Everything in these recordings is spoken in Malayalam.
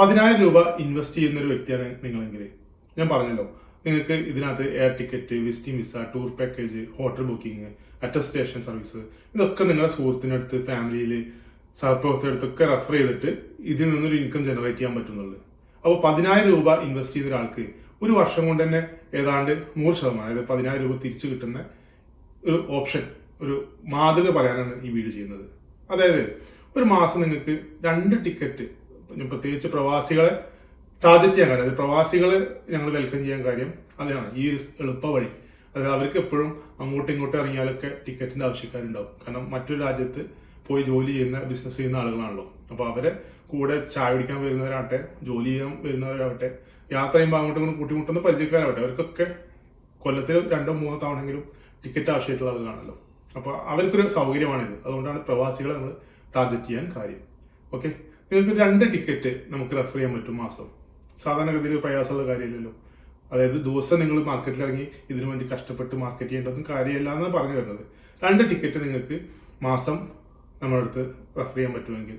പതിനായിരം രൂപ ഇൻവെസ്റ്റ് ചെയ്യുന്ന ഒരു വ്യക്തിയാണ് നിങ്ങളെങ്കിൽ ഞാൻ പറഞ്ഞല്ലോ നിങ്ങൾക്ക് ഇതിനകത്ത് air ticket visiting visa tour package hotel booking attestation service ഇതൊക്കെ നിങ്ങളുടെ സുഹൃത്തിനടുത്ത് ഫാമിലിയിൽ സഹപ്രവർത്തകരടുത്തൊക്കെ റെഫർ ചെയ്തിട്ട് ഇതിൽ നിന്നൊരു ഇൻകം ജനറേറ്റ് ചെയ്യാൻ പറ്റുന്നുള്ളൂ. അപ്പോൾ പതിനായിരം രൂപ ഇൻവെസ്റ്റ് ചെയ്ത ഒരാൾക്ക് ഒരു വർഷം കൊണ്ട് തന്നെ ഏതാണ്ട് നൂറ് ശതമാനം അതായത് പതിനായിരം രൂപ തിരിച്ചു കിട്ടുന്ന ഒരു ഓപ്ഷൻ ഒരു മാതൃക പറയാനാണ് ഈ വീഡിയോ ചെയ്യുന്നത്. അതായത് ഒരു മാസം നിങ്ങൾക്ക് രണ്ട് ടിക്കറ്റ് പ്രത്യേകിച്ച് പ്രവാസികളെ ടാർഗറ്റ് ചെയ്യാൻ കാര്യം പ്രവാസികളെ ഞങ്ങൾ വെൽക്കം ചെയ്യാൻ കാര്യം അതാണ് ഈ ഒരു എളുപ്പ വഴി. അതായത് അവർക്ക് എപ്പോഴും അങ്ങോട്ടും ഇങ്ങോട്ടും ഇറങ്ങിയാലൊക്കെ ടിക്കറ്റിന്റെ ആവശ്യക്കാരുണ്ടാവും. കാരണം മറ്റൊരു രാജ്യത്ത് പോയി ജോലി ചെയ്യുന്ന ബിസിനസ് ചെയ്യുന്ന ആളുകളാണല്ലോ. അപ്പോൾ അവരെ കൂടെ ചായ പിടിക്കാൻ വരുന്നവരാവട്ടെ ജോലി ചെയ്യാൻ വരുന്നവരാവട്ടെ യാത്ര ചെയ്യുമ്പോൾ അങ്ങോട്ടും ഇങ്ങോട്ടും കൂട്ടിമുട്ടുന്ന പരിചയക്കാരാവട്ടെ അവർക്കൊക്കെ കൊല്ലത്തിൽ രണ്ടോ മൂന്നോ തവണെങ്കിലും ടിക്കറ്റ് ആവശ്യമായിട്ടുള്ള ആളുകളാണല്ലോ. അപ്പോൾ അവർക്കൊരു സൗകര്യമാണിത്. അതുകൊണ്ടാണ് പ്രവാസികളെ നമ്മൾ ടാർഗറ്റ് ചെയ്യാൻ കാര്യം. ഓക്കെ നിങ്ങൾക്ക് രണ്ട് ടിക്കറ്റ് നമുക്ക് റെഫർ ചെയ്യാൻ പറ്റും മാസം. സാധാരണഗതിയിൽ പ്രയാസമുള്ള കാര്യമില്ലല്ലോ. അതായത് ദിവസം നിങ്ങൾ മാർക്കറ്റിൽ ഇറങ്ങി ഇതിനു വേണ്ടി കഷ്ടപ്പെട്ട് മാർക്കറ്റ് ചെയ്യേണ്ടതും കാര്യമില്ല എന്നാണ് പറഞ്ഞു വരുന്നത്. രണ്ട് ടിക്കറ്റ് നിങ്ങൾക്ക് മാസം നമ്മുടെ അടുത്ത് റെഫർ ചെയ്യാൻ പറ്റുമെങ്കിൽ.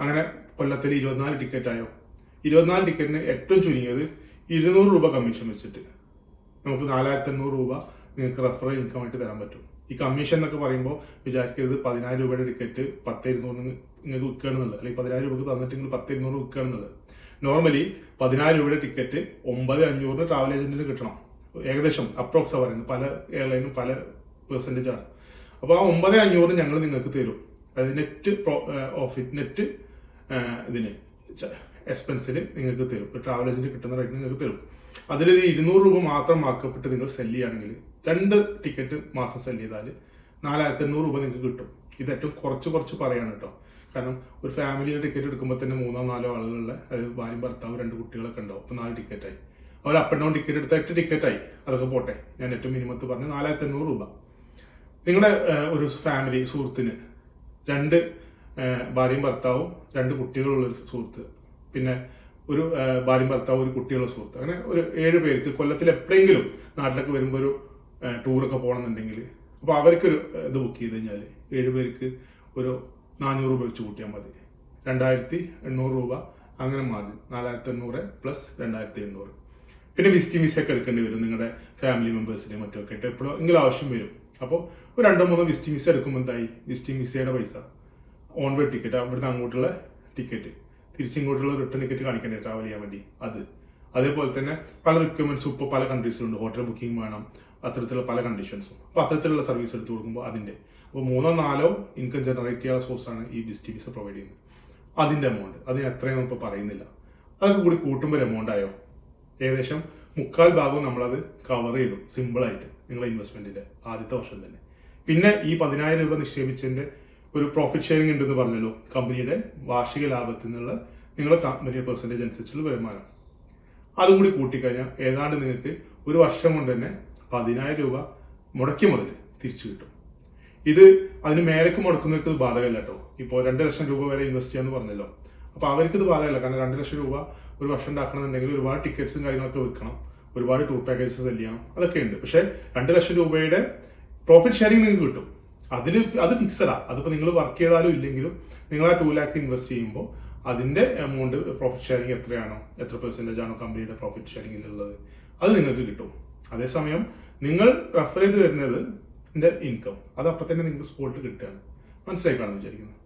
അങ്ങനെ കൊല്ലത്തിൽ ഇരുപത്തിനാല് ടിക്കറ്റ് ആയോ? ഇരുപത്തിനാല് ടിക്കറ്റിന് ഏറ്റവും ചുരുങ്ങിയത് ഇരുന്നൂറ് രൂപ കമ്മീഷൻ വെച്ചിട്ട്. നമുക്ക് നാലായിരത്തി എണ്ണൂറ് രൂപ നിങ്ങൾക്ക് റെഫറൽ ഇൻകം ആയിട്ട് തരാൻ പറ്റും. ഈ കമ്മീഷൻ എന്നൊക്കെ പറയുമ്പോൾ വിചാരിക്കരുത് പതിനായിരം രൂപയുടെ ടിക്കറ്റ് പത്ത് ഇരുന്നൂറ് നിങ്ങൾക്ക് വിൽക്കുകയാണെന്നുള്ളത് അല്ലെങ്കിൽ പതിനായിരം രൂപക്ക് തന്നിട്ട് നിങ്ങൾ പത്ത് ഇരുന്നൂറ് വിൽക്കുകയാണെന്നുള്ളത് നോർമലി പതിനായിരം രൂപയുടെ ടിക്കറ്റ് ഒമ്പത് അഞ്ഞൂറിന് ട്രാവൽ ഏജന്റിന് കിട്ടണം. ഏകദേശം അപ്രോക്സ് പറയുന്നത്. പല എയർലൈനും പല പെർസെന്റേജ് ആണ്. അപ്പോൾ ആ ഒമ്പത് അഞ്ഞൂറ് ഞങ്ങൾ നിങ്ങൾക്ക് തരും. അതായത് നെറ്റ് ഓഫിറ്റ് നെറ്റ് ഇതിന് എക്സ്പെൻസിന് നിങ്ങൾക്ക് തരും. ട്രാവൽ ഏജന്റ് കിട്ടുന്ന റേറ്റ് നിങ്ങൾക്ക് തരും. അതിലൊരു ഇരുന്നൂറ് രൂപ മാത്രം മാർക്കപ്പെട്ട് നിങ്ങൾ സെൽ ചെയ്യുകയാണെങ്കിൽ രണ്ട് ടിക്കറ്റ് മാസം സെൽ ചെയ്താൽ നാലായിരത്തി എണ്ണൂറ് രൂപ നിങ്ങൾക്ക് കിട്ടും. ഇത് ഏറ്റവും കുറച്ച് കുറച്ച് പറയാണ് കേട്ടോ. കാരണം ഒരു ഫാമിലിയുടെ ടിക്കറ്റ് എടുക്കുമ്പോൾ തന്നെ മൂന്നോ നാലോ ആളുകളുടെ അതായത് ഭാര്യ ഭർത്താവ് രണ്ട് കുട്ടികളൊക്കെ ഉണ്ടാവും. അപ്പോൾ നാല് ടിക്കറ്റായി അവർ അപ്പ് ഡൗൺ ടിക്കറ്റ് എടുത്ത എട്ട് ടിക്കറ്റായി അതൊക്കെ പോട്ടെ. ഞാൻ ഏറ്റവും മിനിമത്ത് പറഞ്ഞ് നാലായിരത്തി എണ്ണൂറ് രൂപ. നിങ്ങളുടെ ഒരു ഫാമിലി സുഹൃത്തിന് രണ്ട് ഭാര്യയും ഭർത്താവും രണ്ട് കുട്ടികളുള്ള ഒരു സുഹൃത്ത്. പിന്നെ ഒരു ഭാര്യ ഭർത്താവ് ഒരു കുട്ടിയുള്ള സുഹൃത്ത്. അങ്ങനെ ഒരു ഏഴ് പേർക്ക് കൊല്ലത്തിൽ എപ്പോഴെങ്കിലും നാട്ടിലൊക്കെ വരുമ്പോൾ ഒരു ടൂറൊക്കെ പോകണമെന്നുണ്ടെങ്കിൽ അപ്പോൾ അവർക്കൊരു ഇത് ബുക്ക് ചെയ്ത് കഴിഞ്ഞാൽ ഏഴ് പേർക്ക് ഒരു നാനൂറ് രൂപ വെച്ച് കൂട്ടിയാൽ മതി. രണ്ടായിരത്തി എണ്ണൂറ് രൂപ അങ്ങനെ മാർജിൻ നാലായിരത്തി എണ്ണൂറ് പ്ലസ് രണ്ടായിരത്തി എണ്ണൂറ്. പിന്നെ വിസിറ്റിംഗ് വിസ ഒക്കെ എടുക്കേണ്ടി വരും നിങ്ങളുടെ ഫാമിലി മെമ്പേഴ്സിനെ മറ്റൊക്കെ ആയിട്ട്. എപ്പോഴും എങ്കിലും ആവശ്യം വരും. അപ്പോൾ ഒരു രണ്ടോ മൂന്നോ വിസിറ്റിംഗ് വിസ എടുക്കുമ്പോൾ എന്തായി? വിസിറ്റിംഗ് വിസയുടെ പൈസ. ഓൺ വേ ടിക്കറ്റ് അവിടുന്ന് അങ്ങോട്ടുള്ള ടിക്കറ്റ് തിരിച്ചിങ്ങോട്ടുള്ള റിട്ടേൺ ടിക്കറ്റ് കാണിക്കണ്ടേ ട്രാവൽ ചെയ്യാൻ വേണ്ടി അത്. അതേപോലെ തന്നെ പല റിക്വയർമെന്റ്സും ഇപ്പോൾ പല കൺട്രീസിലുണ്ട് ഹോട്ടൽ ബുക്കിംഗ് വേണം അത്തരത്തിലുള്ള പല കണ്ടീഷൻസും അപ്പോൾ അത്തരത്തിലുള്ള സർവീസ് എടുത്തു കൊടുക്കുമ്പോൾ അതിന്റെ അപ്പോൾ മൂന്നോ നാലോ ഇൻകം ജനറേറ്റ് ചെയ്യാനുള്ള സോഴ്സാണ് ഈ ബിസ്റ്റിബിസ് പ്രൊവൈഡ് ചെയ്യുന്നത്. അതിന്റെ എമൗണ്ട് അതിന് എത്രയും ഇപ്പോൾ പറയുന്നില്ല. അതൊക്കെ കൂടി കൂട്ടുമ്പോൾ എമൗണ്ട് ആയോ? ഏകദേശം മുക്കാൽ ഭാഗവും നമ്മളത് കവർ ചെയ്തു. സിമ്പിളായിട്ട് നിങ്ങളുടെ ഇൻവെസ്റ്റ്മെന്റിന്റെ ആദ്യത്തെ വർഷം തന്നെ. പിന്നെ ഈ പതിനായിരം രൂപ നിക്ഷേപിച്ചതിന്റെ ഒരു പ്രോഫിറ്റ് ഷെയറിംഗ് ഉണ്ടെന്ന് പറഞ്ഞല്ലോ. കമ്പനിയുടെ വാർഷിക ലാഭത്തിൽ നിന്നുള്ള നിങ്ങളുടെ കമ്പനിയുടെ പെർസെന്റേജ് അനുസരിച്ചുള്ള വരുമാനം. അതും കൂടി കൂട്ടിക്കഴിഞ്ഞാൽ ഏതാണ്ട് നിങ്ങൾക്ക് ഒരു വർഷം കൊണ്ട് തന്നെ പതിനായിരം രൂപ മുടക്കി മുതൽ തിരിച്ചു കിട്ടും. ഇത് അതിന് മേലേക്ക് മുടക്കുന്നവർക്ക് ഇത് ബാധകമല്ല കേട്ടോ. ഇപ്പോൾ രണ്ട് ലക്ഷം രൂപ വരെ ഇൻവെസ്റ്റ് ചെയ്യാന്ന് പറഞ്ഞല്ലോ. അപ്പോൾ അവർക്ക് ഇത് ബാധകമല്ല. കാരണം രണ്ട് ലക്ഷം രൂപ ഒരു വർഷം ഉണ്ടാക്കണമെന്നുണ്ടെങ്കിൽ ഒരുപാട് ടിക്കറ്റ്സും കാര്യങ്ങളൊക്കെ വെക്കണം ഒരുപാട് ടൂർ പാക്കേജസ് സെല്ല് ചെയ്യണം. അതൊക്കെ ഉണ്ട്. പക്ഷേ രണ്ട് ലക്ഷം രൂപയുടെ പ്രോഫിറ്റ് ഷെയറിംഗ് നിങ്ങൾക്ക് കിട്ടും. അതിൽ അത് ഫിക്സഡാ അതിപ്പോൾ നിങ്ങൾ വർക്ക് ചെയ്താലും ഇല്ലെങ്കിലും നിങ്ങൾ ആ ടു ലാക്ക് ഇൻവെസ്റ്റ് ചെയ്യുമ്പോൾ അതിന്റെ എമൗണ്ട് പ്രോഫിറ്റ് ഷെയറിംഗ് എത്രയാണോ എത്ര പെർസെന്റേജ് ആണോ കമ്പനിയുടെ പ്രോഫിറ്റ് ഷെയറിങ്ങിലുള്ളത് അത് നിങ്ങൾക്ക് കിട്ടും. അതേസമയം നിങ്ങൾ റെഫർ ചെയ്ത് വരുന്നത് ഇൻകം അത് അപ്പം തന്നെ നിങ്ങൾക്ക് സ്പോട്ടിൽ കിട്ടുകയാണ്. മനസ്സിലായി കാണുമെന്ന് വിചാരിക്കുന്നു?